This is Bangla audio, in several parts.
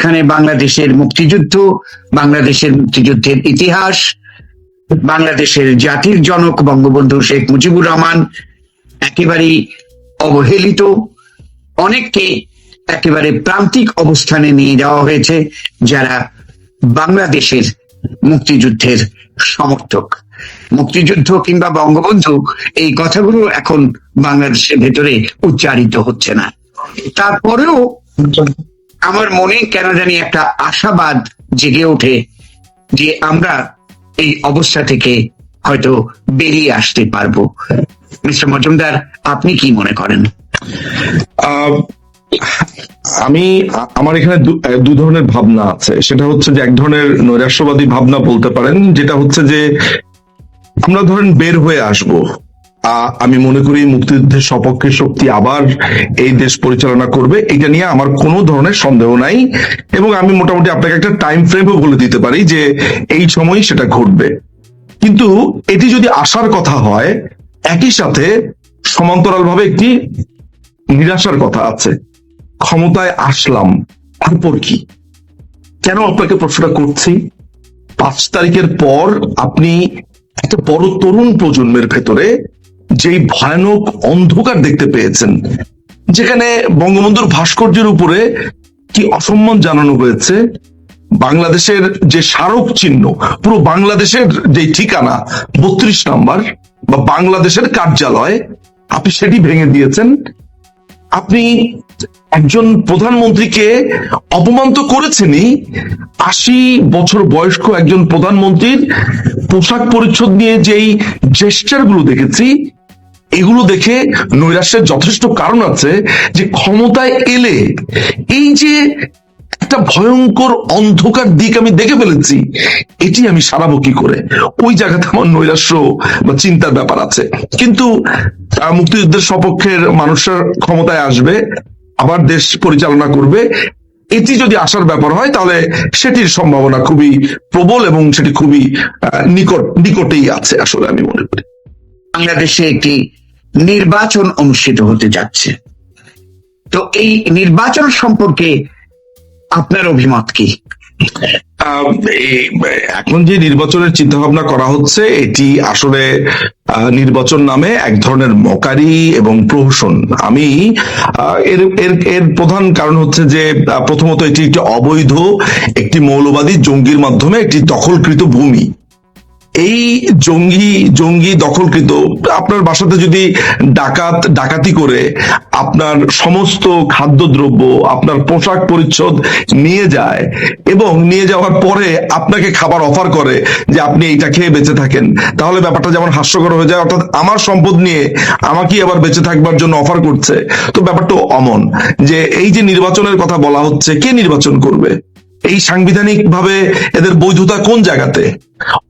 এখানে বাংলাদেশের মুক্তিযুদ্ধ, বাংলাদেশের মুক্তিযুদ্ধের ইতিহাস, বাংলাদেশের জাতির জনক বঙ্গবন্ধু শেখ মুজিবুর রহমান একেবারেই অবহেলিত, অনেককে একেবারে প্রান্তিক অবস্থানে নিয়ে যাওয়া হয়েছে, যারা বাংলাদেশের মুক্তিযুদ্ধের সমর্থক। মুক্তিযুদ্ধ কিংবা বঙ্গবন্ধু, এই কথাগুলো এখন বাংলাদেশের ভেতরে উচ্চারিত হচ্ছে না। তারপরেও আমার মনে কেন জানি একটা আশাবাদ জেগে ওঠে যে আমরা এই অবস্থা থেকে হয়তো বেরিয়ে আসতে পারব। মিস্টার মজুমদার, আপনি কি মনে করেন? আমি, আমার এখানে দু- ধরনের ভাবনা আছে। সেটা হচ্ছে যে এক ধরনের নৈরাশ্যবাদী ভাবনা বলতে পারেন, যেটা হচ্ছে যে আমরা ধরেন বের হয়ে আসব। আমি মনে করি মুক্তিযুদ্ধের সপক্ষে শক্তি আবার এই দেশ পরিচালনা করবে, এটা নিয়ে আমার কোনো ধরনের সন্দেহ নাই। এবং আমি মোটামুটি আপনাকে একটা টাইম ফ্রেমও বলে দিতে পারি যে এই সময় সেটা ঘটবে। কিন্তু এটি যদি আসার কথা হয়, একই সাথে সমান্তরালভাবে একটি নিরাশার কথা আছে। ক্ষমতায় আসলাম, তারপর কি? কেন আপনাকে প্রশ্নটা করছি? পাঁচ তারিখের পর আপনি একটা বড় তরুণ প্রজন্মের ভেতরে যেই ভয়ানক অন্ধকার দেখতে পেয়েছেন, যেখানে বঙ্গবন্ধুর ভাস্কর্যের উপরে কি অসম্মান জানানো হয়েছে, বাংলাদেশের যে স্মারক চিহ্ন, পুরো বাংলাদেশের যে ঠিকানা, বত্রিশ নাম্বার, বা বাংলাদেশের কার্যালয়, আপনি সেটি ভেঙে দিয়েছেন। আপনি একজন প্রধানমন্ত্রীকে অপমান তো করেছেনই, আশি বছর বয়স্ক একজন প্রধানমন্ত্রীর পোশাক পরিচ্ছদ নিয়ে যেই জেস্টারগুলো দেখেছি এগুলো দেখে নৈরাশ্যের যথেষ্ট কারণ আছে যে ক্ষমতায় এলে এই যে একটা ভয়ঙ্কর অন্ধকার দিক আমি দেখে ফেলেছি, এটি আমি সারাবো কি করে? ওই জায়গাতে আমার নৈরাশ্য বা চিন্তার ব্যাপার আছে। কিন্তু মুক্তিযুদ্ধের সপক্ষের মানুষের ক্ষমতায় আসবে, আবার দেশ পরিচালনা করবে, এটি যদি আসার ব্যাপার হয়, তাহলে সেটির সম্ভাবনা খুবই প্রবল এবং সেটি খুবই নিকট, নিকটেই আছে, আসলে আমি মনে করি। বাংলাদেশে একটি নির্বাচন অনুষ্ঠিত হতে যাচ্ছে। তো এই নির্বাচন সম্পর্কে আপনার অভিমত কি? এখন যে নির্বাচনের চিন্তা ভাবনা করা হচ্ছে, এটি আসলে নির্বাচন নামে এক ধরনের মকারি এবং প্রহসন। আমি এর এর এর প্রধান কারণ হচ্ছে যে প্রথমত এটি একটি অবৈধ, একটি মৌলবাদী জঙ্গির মাধ্যমে একটি দখলকৃত ভূমি। এই জঙ্গি জঙ্গি দখলকৃত, আপনার বাসাতে যদি ডাকাত, ডাকাতি করে আপনার সমস্ত খাদ্যদ্রব্য, আপনার পোশাক পরিচ্ছদ নিয়ে যায় এবং নিয়ে যাওয়ার পরে আপনাকে খাবার অফার করে যে আপনি এইটা খেয়ে বেঁচে থাকেন, তাহলে ব্যাপারটা যেমন হাস্যকর হয়ে যায়, অর্থাৎ আমার সম্পদ নিয়ে আমাকেই আবার বেঁচে থাকবার জন্য অফার করছে, তো ব্যাপারটা অমন যে এই যে নির্বাচনের কথা বলা হচ্ছে, কে নির্বাচন করবে? এই সাংবিধানিক ভাবে এদের বৈধতা কোন জায়গাতে?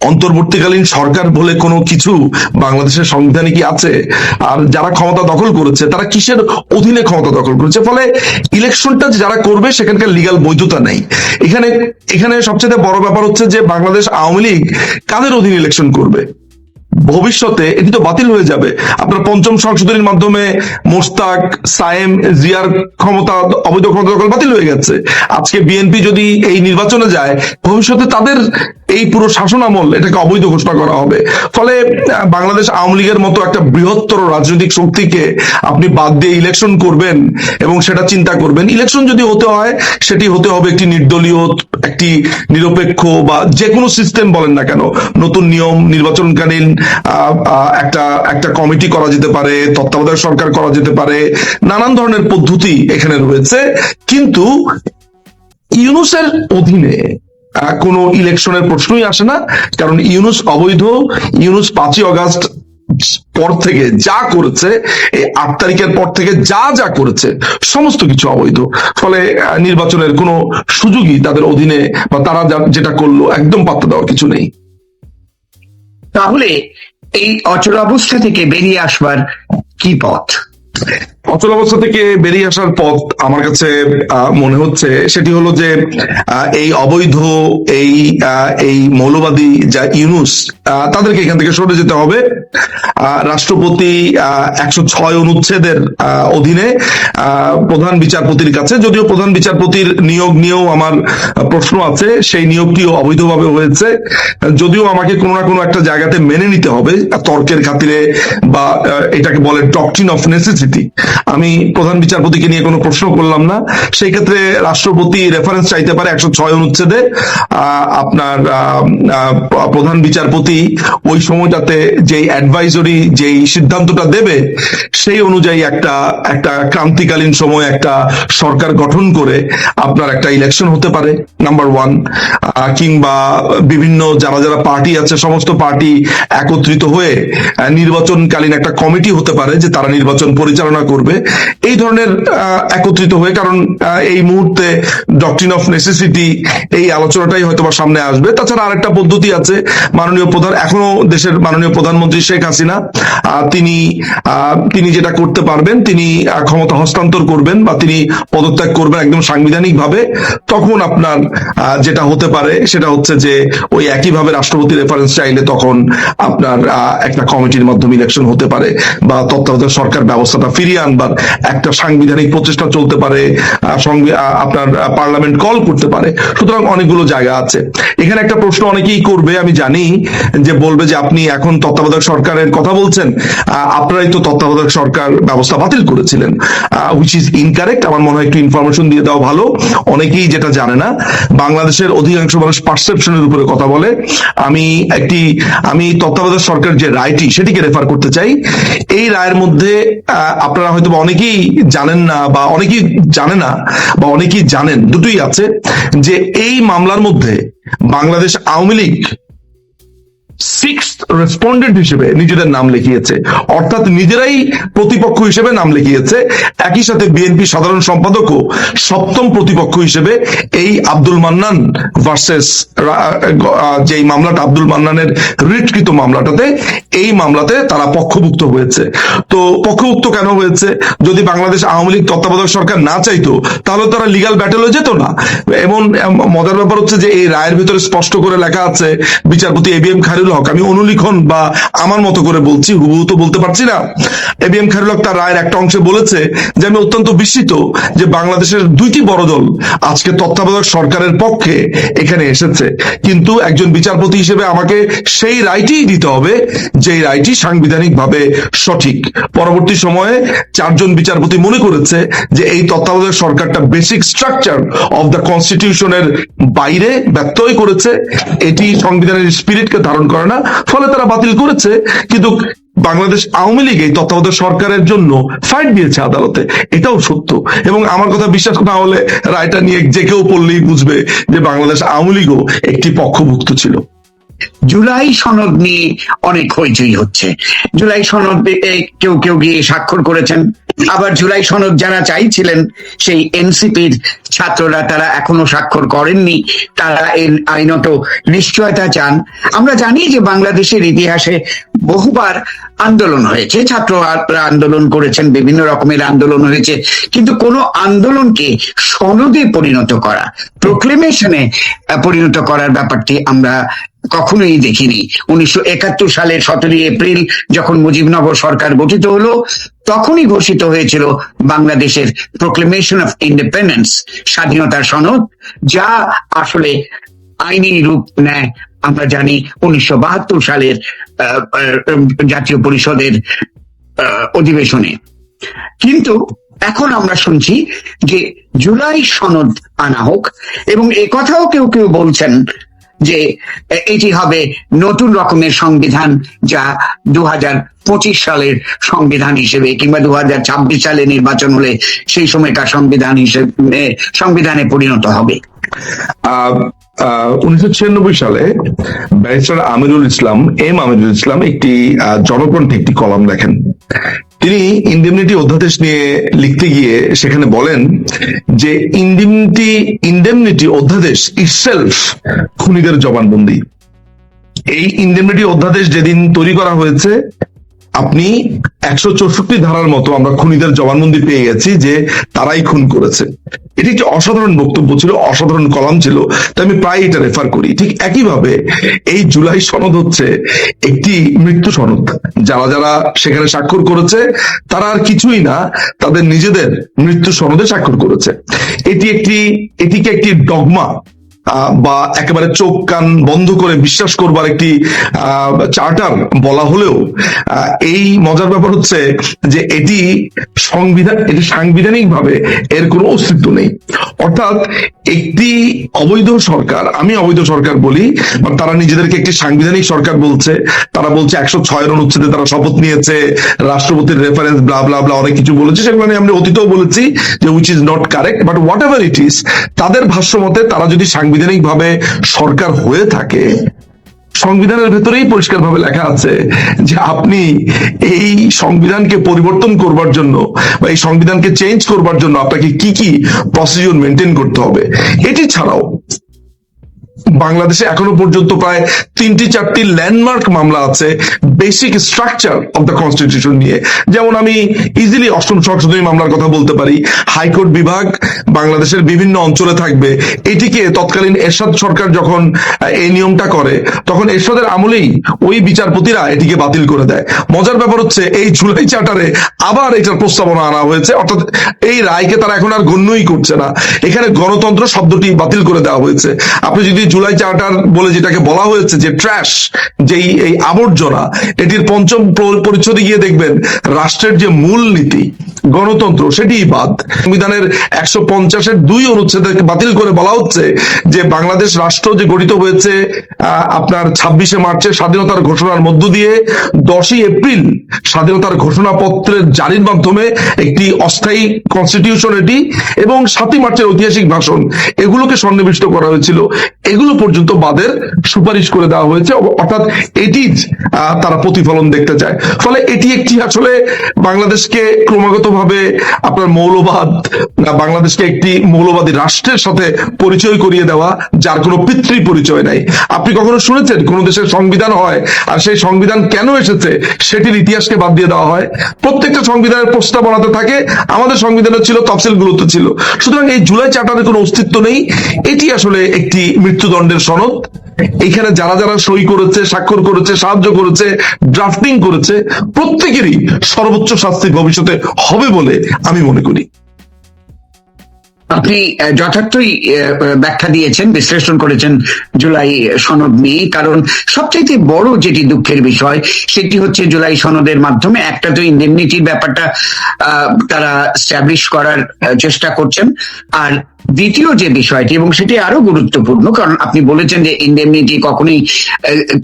অন্তর্বর্তীকালীন সরকার বলে কোনো কিছু বাংলাদেশের সংবিধানে কি আছে? আর যারা ক্ষমতা দখল করেছে, তারা কিসের অধীনে ক্ষমতা দখল করেছে? ফলে ইলেকশনটা যারা করবে, সেখানকার লিগাল বৈধতা নেই। এখানে এখানে সবচেয়ে বড় ব্যাপার হচ্ছে যে বাংলাদেশ আওয়ামী লীগ কাদের অধীনে ইলেকশন করবে? ভবিষ্যতে এটি তো বাতিল হয়ে যাবে। আপনার পঞ্চম সংশোধনীর মাধ্যমে মোস্তাক সায়েম, জিয়ার ক্ষমতা, অবৈধ ক্ষমতা বাতিল হয়ে গেছে। আজকে বিএনপি যদি এই নির্বাচনে যায়, ভবিষ্যতে তাদের এই পুরো শাসন আমল এটাকে অবৈধ ঘোষণা করা হবে। ফলে বাংলাদেশ আওয়ামী লীগের মতো একটা বৃহত্তর রাজনৈতিক শক্তিকে আপনি বাদ দিয়ে ইলেকশন করবেন এবং সেটা চিন্তা করবেন। ইলেকশন যদি হতে হয়, সেটি হতে হবে একটি নির্দলীয়, একটি নিরপেক্ষ বা যে কোনো সিস্টেম বলেন না কেন। নতুন নিয়ম, নির্বাচনকালীন একটা একটা কমিটি করা যেতে পারে, তত্ত্বাবধায়ক সরকার করা যেতে পারে, নানান ধরনের পদ্ধতি এখানে রয়েছে। কিন্তু ইউনুসের অধীনে কোনো ইলেকশনের প্রশ্নই আসে না, কারণ ইউনুস অবৈধ, ইউনুস পাঁচই অগাস্ট পর থেকে যা করেছে, এই আট তারিখের পর থেকে যা যা করেছে, সমস্ত কিছু অবৈধ। ফলে নির্বাচনের কোনো সুযোগই তাদের অধীনে বা তারা যেটা করল, একদম পাত্তা দেওয়া কিছু নেই। তাহলে এই অচলাবস্থা থেকে বেরিয়ে আসবার কি পথ? অচল অবস্থা থেকে বেরিয়ে আসার পথ আমার কাছে মনে হচ্ছে, সেটি হলো যে এই অবৈধ, এই এই মৌলবাদী যা ইউনুস তাদেরকে এখান থেকে সরে যেতে হবে। রাষ্ট্রপতি একশো ছয় অনুচ্ছেদের অধীনে প্রধান বিচারপতির কাছে, যদিও প্রধান বিচারপতির নিয়োগ নিয়েও আমার প্রশ্ন আছে, সেই নিয়োগটিও অবৈধভাবে হয়েছে। যদিও আমাকে কোনো না কোনো একটা জায়গাতে মেনে নিতে হবে, তর্কের খাতিরে বা এটাকে বলে ডকট্রিন অফ নেসেসিটি আমি প্রধান বিচারপতিকে নিয়ে কোনো প্রশ্ন করলাম না। সেই ক্ষেত্রে রাষ্ট্রপতি রেফারেন্স চাইতে পারে একশো ছয় অনুচ্ছেদে। আপনার প্রধান বিচারপতি ওই সময়টাতে যেই অ্যাডভাইজরি যেই সিদ্ধান্তটা দেবে, সেই অনুযায়ী একটা একটা ক্রান্তিকালীন সময় একটা সরকার গঠন করে আপনার একটা ইলেকশন হতে পারে নাম্বার ওয়ান কিংবা বিভিন্ন যারা যারা পার্টি আছে, সমস্ত পার্টি একত্রিত হয়ে নির্বাচনকালীন একটা কমিটি হতে পারে, যে তারা নির্বাচন পরিচালনা করবে। এই ধরনের একত্রিত হয়ে, কারণ এই মুহূর্তে ডকট্রিন অফ নেসেসিটি এই আলোচনাটাই হয়তো বা সামনে আসবে। তাছাড়া আরেকটা পদ্ধতি আছে, মাননীয় প্রধান, এখনও দেশের মাননীয় প্রধানমন্ত্রী শেখ হাসিনা তিনি তিনি যেটা করতে পারবেন, তিনি ক্ষমতা হস্তান্তর করবেন বা তিনি পদত্যাগ করবেন একদম সাংবিধানিক ভাবে তখন আপনার যেটা হতে পারে, সেটা হচ্ছে যে ওই একইভাবে রাষ্ট্রপতি রেফারেন্স চাইলে তখন আপনার একটা কমিটির মাধ্যমে ইলেকশন হতে পারে বা তত্ত্বাবধায়ক সরকার ব্যবস্থাটা ফিরিয়ে আনবার একটা সাংবিধানিক প্রচেষ্টা চলতে পারে আপনার পার্লামেন্ট কল করতে পারে। সুতরাং অনেকগুলো জায়গা আছে। এখানে একটা প্রশ্ন অনেকেই করবে, আমি জানি, যে বলবে যে আপনি এখন তত্ত্বাবধায়ক সরকারের কথা বলছেন। আপনারাই তো তত্ত্বাবধায়ক সরকার ব্যবস্থা বাতিল করেছিলেন। হুইচ ইজ ইনকারেক্ট আমার মনে হয় একটু ইনফরমেশন দিয়ে দেওয়া ভালো। অনেকেই যেটা জানে না, বাংলাদেশের অধিকাংশ মানুষ পারসেপশনের উপরে কথা বলে। আমি একটি, আমি তত্ত্বাবধায়ক সরকার যে রায়টি, সেটিকে রেফার করতে চাই। এই রায়ের মধ্যে আপনারা হয়তো অনেকেই জানেন না বা অনেকেই জানে না বা অনেকেই জানেন, দুটোই আছে যে এই মামলার মধ্যে বাংলাদেশ আওয়ামী লীগ সিক্স রেসপন্ডেন্ট হিসেবে নিজেদের নাম লিখিয়েছে। অর্থাৎ নিজেরাই প্রতিপক্ষ হিসেবে নাম লিখিয়েছে। একই সাথে বিএনপি সাধারণ সম্পাদকও সপ্তম প্রতিপক্ষ হিসেবে এই আব্দুল মান্নান ভার্সেস যেই মামলাটা আব্দুল মান্নানের রিটকৃত মামলাটাতে এই মামলাতে তারা পক্ষভুক্ত হয়েছে। তো পক্ষভুক্ত কেন হয়েছে? যদি বাংলাদেশ আওয়ামী লীগ তত্ত্বাবধায়ক সরকার না চাইতো তাহলে তারা লিগাল ব্যাটেল যেত না। এম, মজার ব্যাপার হচ্ছে যে এই রায়ের ভিতরে স্পষ্ট করে লেখা আছে বিচারপতি এবিএম খায়রুল হক, আমি অনুলিখন বা আমার মতো করে বলছি, হুবহু তো বলতে পারছি না। এবিএম খায়রুল হক তার রায়ের একটা অংশে বলেছে যে, আমি অত্যন্ত বিস্মিত যে বাংলাদেশের দুইটি বড় দল আজকে তত্ত্বাবধায়ক সরকারের পক্ষে এখানে এসেছে। কিন্তু একজন বিচারপতি হিসেবে আমাকে সেই রায়টি দিতে হবে যে রায়টি সাংবিধানিক ভাবে সঠিক। পরবর্তী সময়ে চারজন বিচারপতি মনে করেছে যে, এই তত্ত্বাবধায়ক সরকারটা বেসিক স্ট্রাকচার অফ দ্য কনস্টিটিউশনের বাইরে ব্যত্যয় করেছে। এটি সংবিধানের স্পিরিটকে ধারণ করে না, ফলে তারা বাতিল করেছে। কিন্তু বাংলাদেশ আওয়ামী লীগ এই তত্ত্বাবধায়ক সরকারের জন্য ফাইট দিয়েছে আদালতে। এটাও সত্য। এবং আমার কথা বিশ্বাস না হলে রায়টা নিয়ে যে কেউ পড়লেই বুঝবে যে বাংলাদেশ আওয়ামী লীগও একটি পক্ষভুক্ত ছিল। জুলাই সনদ নিয়ে অনেক হইচই হচ্ছে। জুলাই সনদ কেউ কেউ গিয়ে স্বাক্ষর করেছেন। আবার জুলাই সনদ যারা চাইছিলেন, সেই এনসিপির ছাত্ররা তারা এখনও স্বাক্ষর করেননি। তারা এর আইনত নিশ্চয়তা চান। আমরা জানি যে বাংলাদেশের ইতিহাসে বহুবার আন্দোলন হয়েছে। ছাত্ররা আন্দোলন করেছেন, বিভিন্ন রকমের আন্দোলন হয়েছে। কিন্তু কোন আন্দোলনকে সনদে পরিণত করা প্রোক্লেমেশনে পরিণত করার ব্যাপারটি আমরা কখনোই দেখিনি। উনিশশো একাত্তর সালের সতেরোই এপ্রিল যখন মুজিবনগর সরকার গঠিত হলো, তখনই ঘোষিত হয়েছিল বাংলাদেশের প্রোক্লেমেশন অফ ইন্ডিপেন্ডেন্স স্বাধীনতার সনদ, যা আসলে আইনি রূপ নেয়। আমরা জানি উনিশশো বাহাত্তর সালের জাতীয় পরিষদের অধিবেশনে। কিন্তু এখন আমরা শুনছি যে জুলাই সনদ আনা হোক, এবং এ কথাও কেউ কেউ বলছেন যে এটি হবে নতুন রকমের সংবিধান যা দু পঁচিশ সালের সংবিধান হিসেবে কিংবা দু হাজার ছাব্বিশ সালে নির্বাচন হলে সেই সময়কার সংবিধান হিসেবে, সংবিধানে পরিণত হবে। উনিশশো ছিয়ানব্বই সালে ব্যারিস্টার আমিরুল ইসলাম, এম আমিরুল ইসলাম একটি একটি লেখেন। তিনি ইন্ডেমনিটি অধ্যাদেশ নিয়ে লিখতে গিয়ে সেখানে বলেন যে ইন্ডেমনিটি ইন্ডেমনিটি অধ্যাদেশ ইটসেলফ খুনিদের জবানবন্দি। এই ইন্ডেমনিটি অধ্যাদেশ যেদিন তৈরি করা হয়েছে আপনি একশো চৌষট্টি ধারার মতো আমরা খুনিদের জবানবন্দি পেয়ে গেছি যে তারাই খুন করেছে। এটি একটি অসাধারণ বক্তব্য ছিল, অসাধারণ কলাম ছিল, তাই আমি প্রায় এটা রেফার করি। ঠিক একইভাবে এই জুলাই সনদ হচ্ছে একটি মৃত্যু সনদ। যারা যারা সেখানে স্বাক্ষর করেছে, তারা আর কিছুই না, তাদের নিজেদের মৃত্যু সনদে স্বাক্ষর করেছে। এটি একটি, এটিকে একটি ডগমা বা একেবারে চোখ, কান বন্ধ করে বিশ্বাস করবার একটি চার্টার বলা হলেও এই মজার ব্যাপার হচ্ছে যে এটি সংবিধান, এটি সাংবিধানিক ভাবে এর কোনো অস্তিত্ব নেই। অর্থাৎ একটি অবৈধ সরকার, আমি অবৈধ সরকার বলি বা তারা নিজেদেরকে একটি সাংবিধানিক সরকার বলছে, তারা বলছে একশো ছয় অনুচ্ছেদে তারা শপথ নিয়েছে, রাষ্ট্রপতির রেফারেন্স ব্লা ব্লা ব্লা অনেক কিছু বলেছে, সেগুলো নিয়ে আমি অতীতেও বলেছি যে which is not correct but whatever it is তাদের ভাষ্য মতে তারা যদি সাংবিধানিক ভাবে সরকার হয়ে থাকে, সংবিধানের ভেতরেই পরিষ্কার ভাবে লেখা আছে যে আপনি এই সংবিধানকে পরিবর্তন করবার জন্য বা এই সংবিধানকে চেঞ্জ করবার জন্য আপনাকে কি কি প্রসিজন মেনটেন করতে হবে। এটি ছাড়াও বাংলাদেশে এখনও পর্যন্ত প্রায় তিনটি চারটি ল্যান্ডমার্ক মামলা আছে basic structure of the constitution নিয়ে। যেমন আমি ইজিলি অষ্টম সংশোধনী মামলার কথা বলতে পারি। হাইকোর্ট বিভাগ বাংলাদেশের বিভিন্ন অঞ্চলে থাকবে। এটিকে তৎকালীন এরশাদ সরকার যখন এই নিয়মটা করে, তখন এরশাদের আমলেই ওই বিচারপতিরা এটিকে বাতিল করে দেয়। মজার ব্যাপার হচ্ছে, এই জুলাই চার্টারে আবার এটার প্রস্তাবনা আনা হয়েছে। অর্থাৎ এই রায়কে তারা এখন আর গণ্যই করছে না। এখানে গণতন্ত্র শব্দটি বাতিল করে দেওয়া হয়েছে। আপনি যদি জুলাই চার্টার বলে যেটাকে বলা হয়েছে, যে ট্র্যাশ যেই এই আবর্জনা, এটির পঞ্চম পরিচ্ছদে গিয়ে দেখবেন রাষ্ট্রের যে মূল নীতি গণতন্ত্র, সেটিই বাদ। সংবিধানের একশো পঞ্চাশের দুই অনুচ্ছেদে বাতিল করে বলা হচ্ছে যে বাংলাদেশ রাষ্ট্র যে গঠিত হয়েছে আপনার ছাব্বিশে মার্চের স্বাধীনতার ঘোষণার মধ্য দিয়ে, দশই এপ্রিল স্বাধীনতার ঘোষণাপত্রের জারির মাধ্যমে একটি অস্থায়ী কনস্টিটিউশন এটি, এবং সাতই মার্চের ঐতিহাসিক ভাষণ, এগুলোকে সন্নিবিষ্ট করা হয়েছিল। এগুলো পর্যন্ত বাদের সুপারিশ করে দেওয়া হয়েছে অর্থাৎ এটি তারা প্রতিফলন দেখতে চায়। ফলে এটি একটি আসলে বাংলাদেশকে ক্রমাগতভাবে আপনার মৌলবাদ বাংলাদেশকে একটি মৌলবাদী রাষ্ট্রের সাথে পরিচয় করিয়ে দেওয়া, যার কোনো পিতৃ পরিচয় নাই। আপনি কখনো শুনেছেন কোন দেশের সংবিধান হয়, আর সেই সংবিধান কেন এসেছে, সেটির ইতিহাসকে বাদ দিয়ে দেওয়া হয়? প্রত্যেকটা সংবিধানের প্রস্তাব প্রস্তাবনাতে থাকে, আমাদের সংবিধানে ছিল, তফসিলগুলোতে ছিল। সুতরাং এই জুলাই চার্টারের কোনো অস্তিত্ব নেই। এটি আসলে একটি মৃত্যুদণ্ডের সনদ এখানে যারা যারা সই করেছে, স্বাক্ষর করেছে, সাহায্য করেছে ড্রাফটিং করেছে, প্রত্যেকেরই সর্বোচ্চ শাস্তি ভবিষ্যতে হবে বলে আমি মনে করি। আপনি যথার্থই ব্যাখ্যা দিয়েছেন, বিশ্লেষণ করেছেন জুলাই সনদ নিয়ে কারণ সবচাইতে বড় যেটি দুঃখের বিষয়, সেটি হচ্ছে জুলাই সনদের মাধ্যমে একটা তো ইন্ডেমনিটির ব্যাপারটা তারা স্ট্যাবলিশ করার চেষ্টা করছেন। আর দ্বিতীয় যে বিষয়টি, এবং সেটি আরও গুরুত্বপূর্ণ, কারণ আপনি বলেছেন যে ইন্ডেমনিটি কখনোই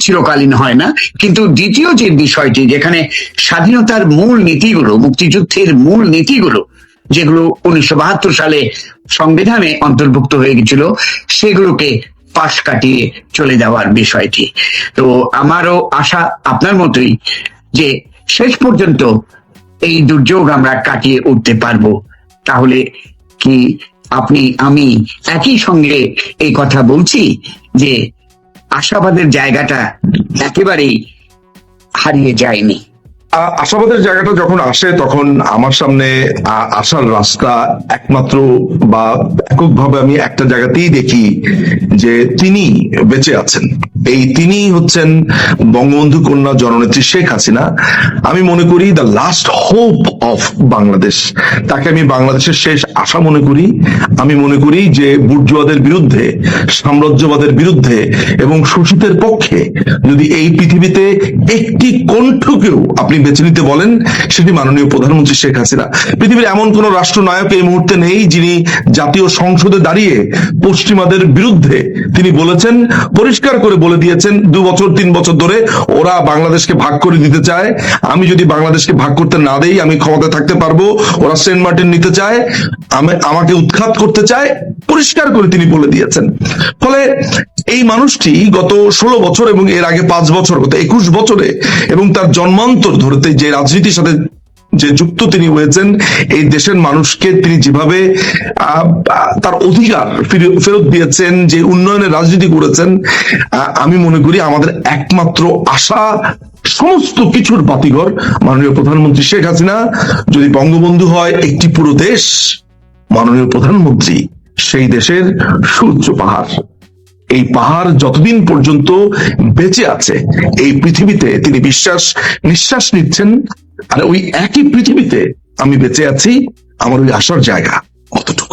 চিরকালীন হয় না। কিন্তু দ্বিতীয় যে বিষয়টি, যেখানে স্বাধীনতার মূল নীতিগুলো, মুক্তিযুদ্ধের মূল নীতিগুলো, যেগুলো উনিশশো বাহাত্তর সালে সংবিধানে অন্তর্ভুক্ত হয়ে গেছিল, সেগুলোকে পাশ কাটিয়ে চলে যাওয়ার বিষয়টি। তো আমারও আশা আপনার মতোই যে শেষ পর্যন্ত এই দুর্যোগ আমরা কাটিয়ে উঠতে পারব। তাহলে কি আপনি, আমি একই সঙ্গে এই কথা বলছি যে আশাবাদের জায়গাটা একেবারেই হারিয়ে যায়নি। আশাবাদের জায়গাটা যখন আসে, তখন আমার সামনে আসার রাস্তা একমাত্র বা এককভাবে আমি একটা জায়গাতেই দেখি যে তিনি বেঁচে আছেন। এই তিনি হচ্ছেন বঙ্গবন্ধু কন্যা জননেত্রী শেখ হাসিনা। আমি মনে করি the last hope of Bangladesh তাকে আমি বাংলাদেশের শেষ আশা মনে করি। আমি মনে করি যে বুর্জুয়াদের বিরুদ্ধে, সাম্রাজ্যবাদের বিরুদ্ধে এবং শোষিতের পক্ষে যদি এই পৃথিবীতে একটি কণ্ঠকেও আপনি বেছে নিতে বলেন, সেটি মাননীয় প্রধানমন্ত্রী শেখ হাসিনা। পৃথিবীর এমন কোন রাষ্ট্রনায়ক এই মুহূর্তে নেই যিনি জাতীয় সংসদে দাঁড়িয়ে পশ্চিমাদের বিরুদ্ধে তিনি বলেছেন, পরিষ্কার করে বলে দিয়েছেন, দু বছর, তিন বছর ধরে ওরা বাংলাদেশকে ভাগ করে দিতে চায়। আমি যদি বাংলাদেশকে ভাগ করতে না দেই, আমি ক্ষমতায় থাকতে পারব, ওরা সেন্ট মার্টিন নিতে চায়, আমি- আমাকে উৎখাত করতে চায়, পরিষ্কার করে তিনি বলে দিয়েছেন। ফলে এই মানুষটি গত ষোলো বছর এবং এর আগে পাঁচ বছর, গত একুশ বছরে এবং তার জন্মান্তর ধরতে যে রাজনীতির সাথে যে যুক্ত তিনি হয়েছেন, এই দেশের মানুষকে তিনি যেভাবে তার অধিকার ফেরত দিয়েছেন, যে উন্নয়নের রাজনীতি করেছেন আমি মনে করি আমাদের একমাত্র আশা সমস্ত কিছুর বাতিঘর মাননীয় প্রধানমন্ত্রী শেখ হাসিনা। যদি বঙ্গবন্ধু হয়, একটি পুরো দেশ, মাননীয় প্রধানমন্ত্রী সেই দেশের সূর্য পাহাড়। এই পাহাড় যতদিন পর্যন্ত বেঁচে আছে, এই পৃথিবীতে তিনি বিশ্বাস, নিঃশ্বাস নিচ্ছেন। আর ওই একই পৃথিবীতে আমি বেঁচে আছি, আমার ওই আসার জায়গা অতটুকু।